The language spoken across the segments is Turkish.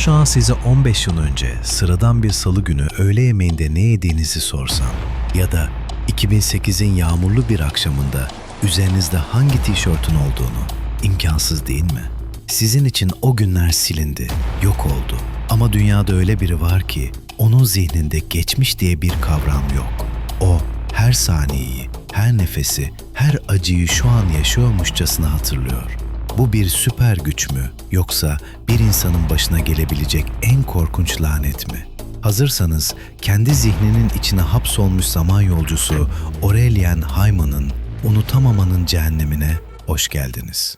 Şu an size 15 yıl önce sıradan bir salı günü öğle yemeğinde ne yediğinizi sorsam ya da 2008'in yağmurlu bir akşamında üzerinizde hangi tişörtün olduğunu imkansız değil mi? Sizin için o günler silindi, yok oldu. Ama dünyada öyle biri var ki onun zihninde geçmiş diye bir kavram yok. O her saniyeyi, her nefesi, her acıyı şu an yaşıyormuşçasına hatırlıyor. Bu bir süper güç mü yoksa bir insanın başına gelebilecek en korkunç lanet mi? Hazırsanız kendi zihninin içine hapsolmuş zaman yolcusu Aurelian Hyman'ın Unutamamanın Cehennemine hoş geldiniz.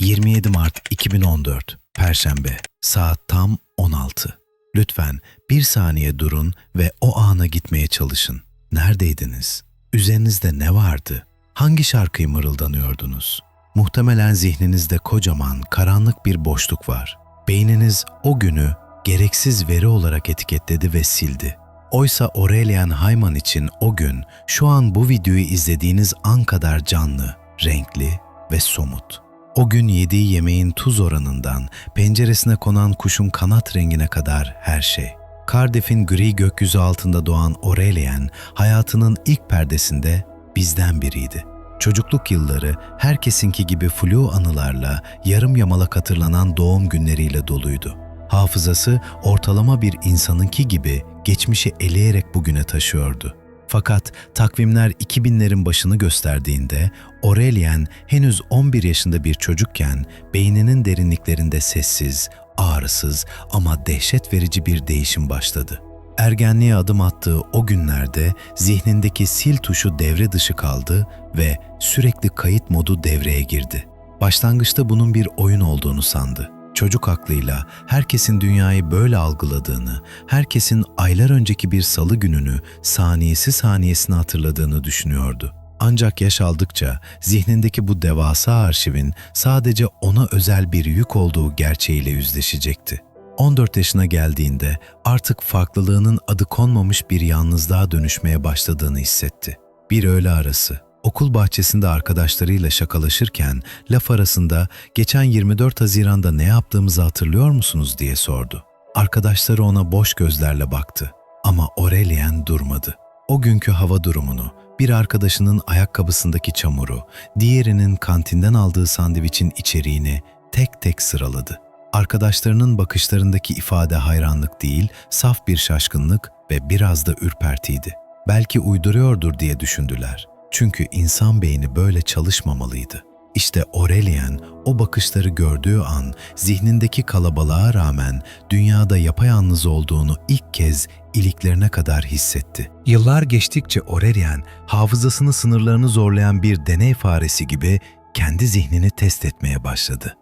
...27 Mart 2014 Perşembe saat tam 16. Lütfen bir saniye durun ve o ana gitmeye çalışın. Neredeydiniz? Üzerinizde ne vardı? Hangi şarkıyı mırıldanıyordunuz? Muhtemelen zihninizde kocaman, karanlık bir boşluk var. Beyniniz o günü gereksiz veri olarak etiketledi ve sildi. Oysa Aurelian Hyman için o gün şu an bu videoyu izlediğiniz an kadar canlı, renkli ve somut. O gün yediği yemeğin tuz oranından penceresine konan kuşun kanat rengine kadar her şey. Cardiff'in gri gökyüzü altında doğan Aurelian hayatının ilk perdesinde bizden biriydi. Çocukluk yılları herkesinki gibi flu anılarla, yarım yamalak hatırlanan doğum günleriyle doluydu. Hafızası ortalama bir insanınki gibi geçmişi eleyerek bugüne taşıyordu. Fakat takvimler 2000'lerin başını gösterdiğinde Aurelian henüz 11 yaşında bir çocukken beyninin derinliklerinde sessiz, ağrısız ama dehşet verici bir değişim başladı. Ergenliğe adım attığı o günlerde zihnindeki sil tuşu devre dışı kaldı ve sürekli kayıt modu devreye girdi. Başlangıçta bunun bir oyun olduğunu sandı. Çocuk aklıyla herkesin dünyayı böyle algıladığını, herkesin aylar önceki bir salı gününü saniyesi saniyesine hatırladığını düşünüyordu. Ancak yaş aldıkça zihnindeki bu devasa arşivin sadece ona özel bir yük olduğu gerçeğiyle yüzleşecekti. 14 yaşına geldiğinde artık farklılığının adı konmamış bir yalnızlığa dönüşmeye başladığını hissetti. Bir öğle arası, okul bahçesinde arkadaşlarıyla şakalaşırken laf arasında geçen 24 Haziran'da ne yaptığımızı hatırlıyor musunuz diye sordu. Arkadaşları ona boş gözlerle baktı ama Aurelien durmadı. O günkü hava durumunu, bir arkadaşının ayakkabısındaki çamuru, diğerinin kantinden aldığı sandviçin içeriğini tek tek sıraladı. Arkadaşlarının bakışlarındaki ifade hayranlık değil, saf bir şaşkınlık ve biraz da ürpertiydi. Belki uyduruyordur diye düşündüler. Çünkü insan beyni böyle çalışmamalıydı. İşte Aurelian o bakışları gördüğü an zihnindeki kalabalığa rağmen dünyada yapayalnız olduğunu ilk kez iliklerine kadar hissetti. Yıllar geçtikçe Aurelian hafızasını sınırlarını zorlayan bir deney faresi gibi kendi zihnini test etmeye başladı.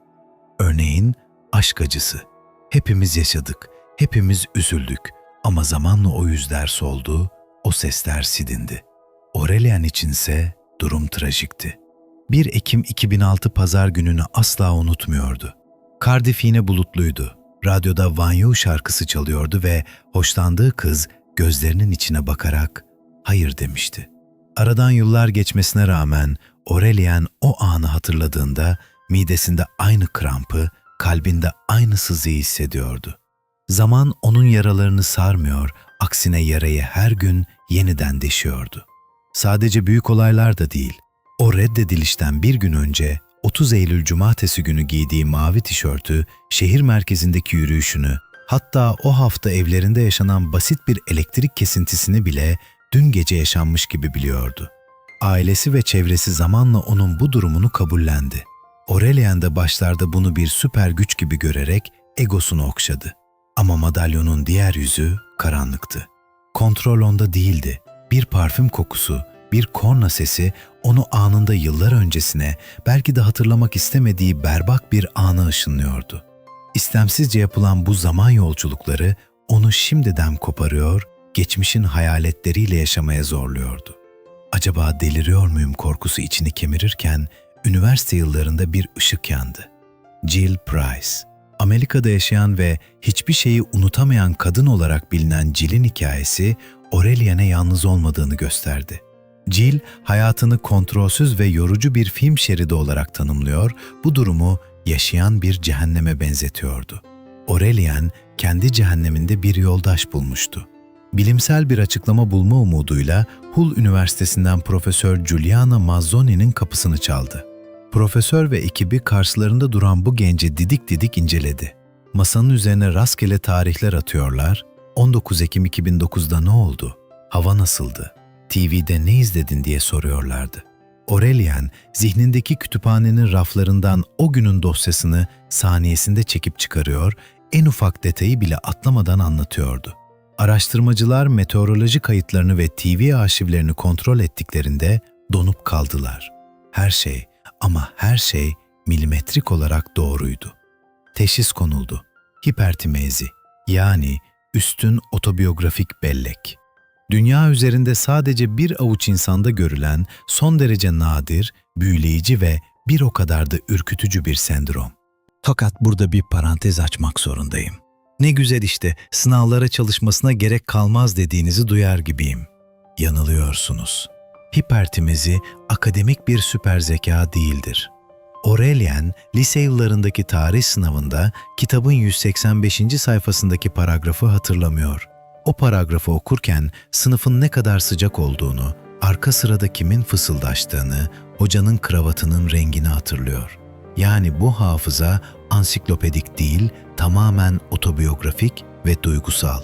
Örneğin aşk acısı. Hepimiz yaşadık, hepimiz üzüldük ama zamanla o yüzler soldu, o sesler silindi. Aurelian içinse durum trajikti. 1 Ekim 2006 pazar gününü asla unutmuyordu. Cardiff yine bulutluydu. Radyoda Van Yu şarkısı çalıyordu ve hoşlandığı kız gözlerinin içine bakarak hayır demişti. Aradan yıllar geçmesine rağmen Aurelian o anı hatırladığında midesinde aynı krampı, kalbinde aynı sızıyı hissediyordu. Zaman onun yaralarını sarmıyor, aksine yarayı her gün yeniden deşiyordu. Sadece büyük olaylar da değil, o reddedilişten bir gün önce 30 Eylül Cumartesi günü giydiği mavi tişörtü, şehir merkezindeki yürüyüşünü, hatta o hafta evlerinde yaşanan basit bir elektrik kesintisini bile dün gece yaşanmış gibi biliyordu. Ailesi ve çevresi zamanla onun bu durumunu kabullendi. Aurelian da başlarda bunu bir süper güç gibi görerek egosunu okşadı. Ama madalyonun diğer yüzü karanlıktı. Kontrol onda değildi. Bir parfüm kokusu, bir korna sesi onu anında yıllar öncesine belki de hatırlamak istemediği berbat bir ana ışınlıyordu. İstemsizce yapılan bu zaman yolculukları onu şimdiden koparıyor, geçmişin hayaletleriyle yaşamaya zorluyordu. Acaba deliriyor muyum korkusu içini kemirirken üniversite yıllarında bir ışık yandı. Jill Price, Amerika'da yaşayan ve hiçbir şeyi unutamayan kadın olarak bilinen Jill'in hikayesi Aurelian'e yalnız olmadığını gösterdi. Jill hayatını kontrolsüz ve yorucu bir film şeridi olarak tanımlıyor, bu durumu yaşayan bir cehenneme benzetiyordu. Aurelian kendi cehenneminde bir yoldaş bulmuştu. Bilimsel bir açıklama bulma umuduyla Hull Üniversitesi'nden Profesör Giuliana Mazzoni'nin kapısını çaldı. Profesör ve ekibi karşılarında duran bu genci didik didik inceledi. Masanın üzerine rastgele tarihler atıyorlar. 19 Ekim 2009'da ne oldu? Hava nasıldı? TV'de ne izledin diye soruyorlardı. Aurelian, zihnindeki kütüphanenin raflarından o günün dosyasını saniyesinde çekip çıkarıyor, en ufak detayı bile atlamadan anlatıyordu. Araştırmacılar meteoroloji kayıtlarını ve TV arşivlerini kontrol ettiklerinde donup kaldılar. Her şey ama her şey milimetrik olarak doğruydu. Teşhis konuldu. Hipertimezi yani üstün otobiyografik bellek. Dünya üzerinde sadece bir avuç insanda görülen son derece nadir, büyüleyici ve bir o kadar da ürkütücü bir sendrom. Fakat burada bir parantez açmak zorundayım. Ne güzel işte sınavlara çalışmasına gerek kalmaz dediğinizi duyar gibiyim. Yanılıyorsunuz. Hipertimezi akademik bir süper zeka değildir. Aurelian, lise yıllarındaki tarih sınavında kitabın 185. sayfasındaki paragrafı hatırlamıyor. O paragrafı okurken sınıfın ne kadar sıcak olduğunu, arka sırada kimin fısıldaştığını, hocanın kravatının rengini hatırlıyor. Yani bu hafıza ansiklopedik değil, tamamen otobiyografik ve duygusal.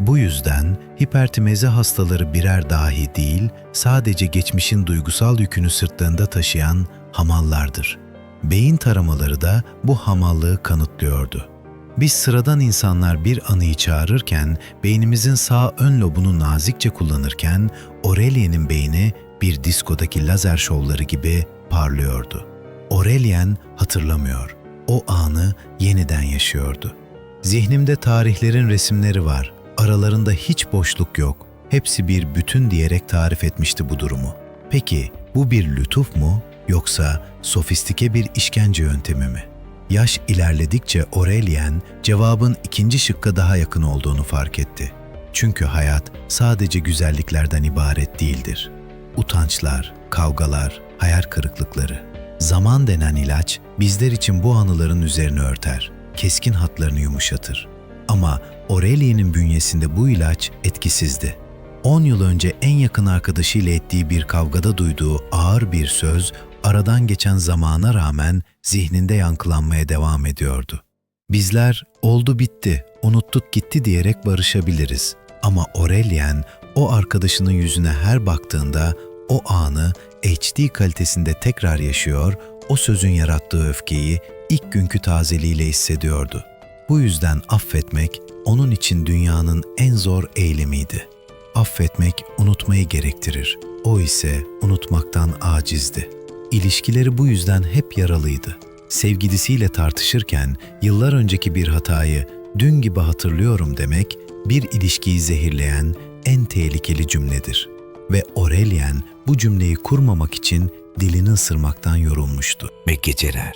Bu yüzden hipertimezi hastaları birer dahi değil, sadece geçmişin duygusal yükünü sırtlarında taşıyan hamallardır. Beyin taramaları da bu hamallığı kanıtlıyordu. Biz sıradan insanlar bir anıyı çağırırken, beynimizin sağ ön lobunu nazikçe kullanırken, Aurelien'in beyni bir diskodaki lazer şovları gibi parlıyordu. Aurelien hatırlamıyor. O anı yeniden yaşıyordu. Zihnimde tarihlerin resimleri var. Aralarında hiç boşluk yok. Hepsi bir bütün diyerek tarif etmişti bu durumu. Peki bu bir lütuf mu yoksa sofistike bir işkence yöntemi mi? Yaş ilerledikçe Aurelien cevabın ikinci şıkka daha yakın olduğunu fark etti. Çünkü hayat sadece güzelliklerden ibaret değildir. Utançlar, kavgalar, hayal kırıklıkları. Zaman denen ilaç bizler için bu anıların üzerine örter, keskin hatlarını yumuşatır. Ama Aurelien'in bünyesinde bu ilaç etkisizdi. 10 yıl önce en yakın arkadaşıyla ettiği bir kavgada duyduğu ağır bir söz aradan geçen zamana rağmen zihninde yankılanmaya devam ediyordu. Bizler oldu bitti, unuttuk gitti diyerek barışabiliriz. Ama Aurelien o arkadaşının yüzüne her baktığında o anı HD kalitesinde tekrar yaşıyor, o sözün yarattığı öfkeyi ilk günkü tazeliğiyle hissediyordu. Bu yüzden affetmek onun için dünyanın en zor eylemiydi. Affetmek unutmayı gerektirir. O ise unutmaktan acizdi. İlişkileri bu yüzden hep yaralıydı. Sevgilisiyle tartışırken yıllar önceki bir hatayı dün gibi hatırlıyorum demek bir ilişkiyi zehirleyen en tehlikeli cümledir. Ve Aurelien bu cümleyi kurmamak için dilini ısırmaktan yorulmuştu. Ve geceler,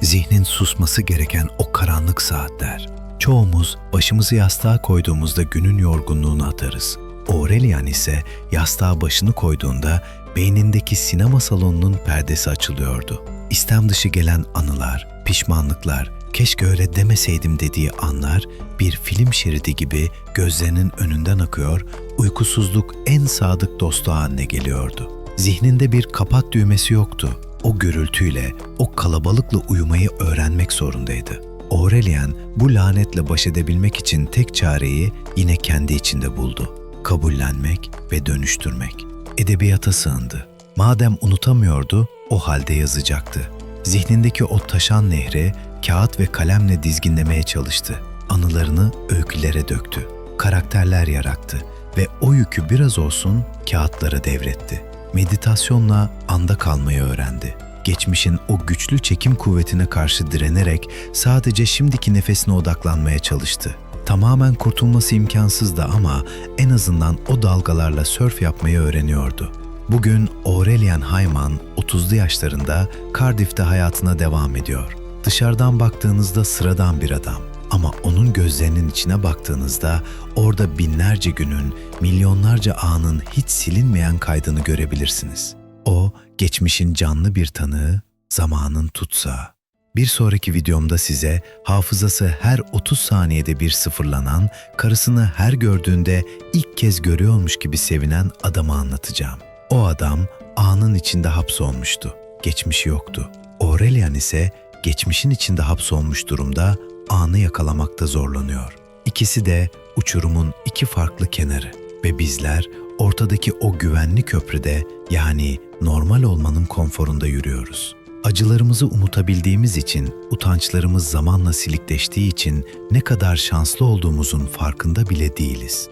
zihnin susması gereken o karanlık saatler. Çoğumuz başımızı yastığa koyduğumuzda günün yorgunluğunu atarız. Aurelian ise yastığa başını koyduğunda beynindeki sinema salonunun perdesi açılıyordu. İstem dışı gelen anılar, pişmanlıklar, keşke öyle demeseydim dediği anlar bir film şeridi gibi gözlerinin önünden akıyor, uykusuzluk en sadık dostu haline geliyordu. Zihninde bir kapat düğmesi yoktu. O gürültüyle, o kalabalıkla uyumayı öğrenmek zorundaydı. Aurelian bu lanetle baş edebilmek için tek çareyi yine kendi içinde buldu. Kabullenmek ve dönüştürmek. Edebiyata sığındı. Madem unutamıyordu, o halde yazacaktı. Zihnindeki o taşan nehri kağıt ve kalemle dizginlemeye çalıştı. Anılarını öykülere döktü. Karakterler yarattı ve o yükü biraz olsun kağıtlara devretti. Meditasyonla anda kalmayı öğrendi. Geçmişin o güçlü çekim kuvvetine karşı direnerek sadece şimdiki nefesine odaklanmaya çalıştı. Tamamen kurtulması imkansızdı ama en azından o dalgalarla sörf yapmayı öğreniyordu. Bugün Aurelian Hayman 30'lu yaşlarında Cardiff'te hayatına devam ediyor. Dışarıdan baktığınızda sıradan bir adam. Ama onun gözlerinin içine baktığınızda orada binlerce günün, milyonlarca anın hiç silinmeyen kaydını görebilirsiniz. O, geçmişin canlı bir tanığı, zamanın tutsağı. Bir sonraki videomda size hafızası her 30 saniyede bir sıfırlanan, karısını her gördüğünde ilk kez görüyormuş gibi sevinen adamı anlatacağım. O adam anın içinde hapsolmuştu. Geçmişi yoktu. Aurelian ise geçmişin içinde hapsolmuş durumda anı yakalamakta zorlanıyor. İkisi de uçurumun iki farklı kenarı ve bizler ortadaki o güvenli köprüde yani normal olmanın konforunda yürüyoruz. Acılarımızı unutabildiğimiz için, utançlarımız zamanla silikleştiği için ne kadar şanslı olduğumuzun farkında bile değiliz.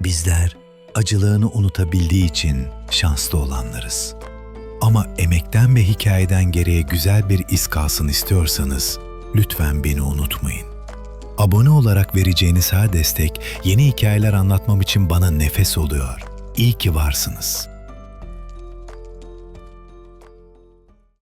Bizler acılarını unutabildiği için şanslı olanlarız. Ama emekten ve hikayeden geriye güzel bir iz kalsın istiyorsanız lütfen beni unutmayın. Abone olarak vereceğiniz her destek yeni hikayeler anlatmam için bana nefes oluyor. İyi ki varsınız.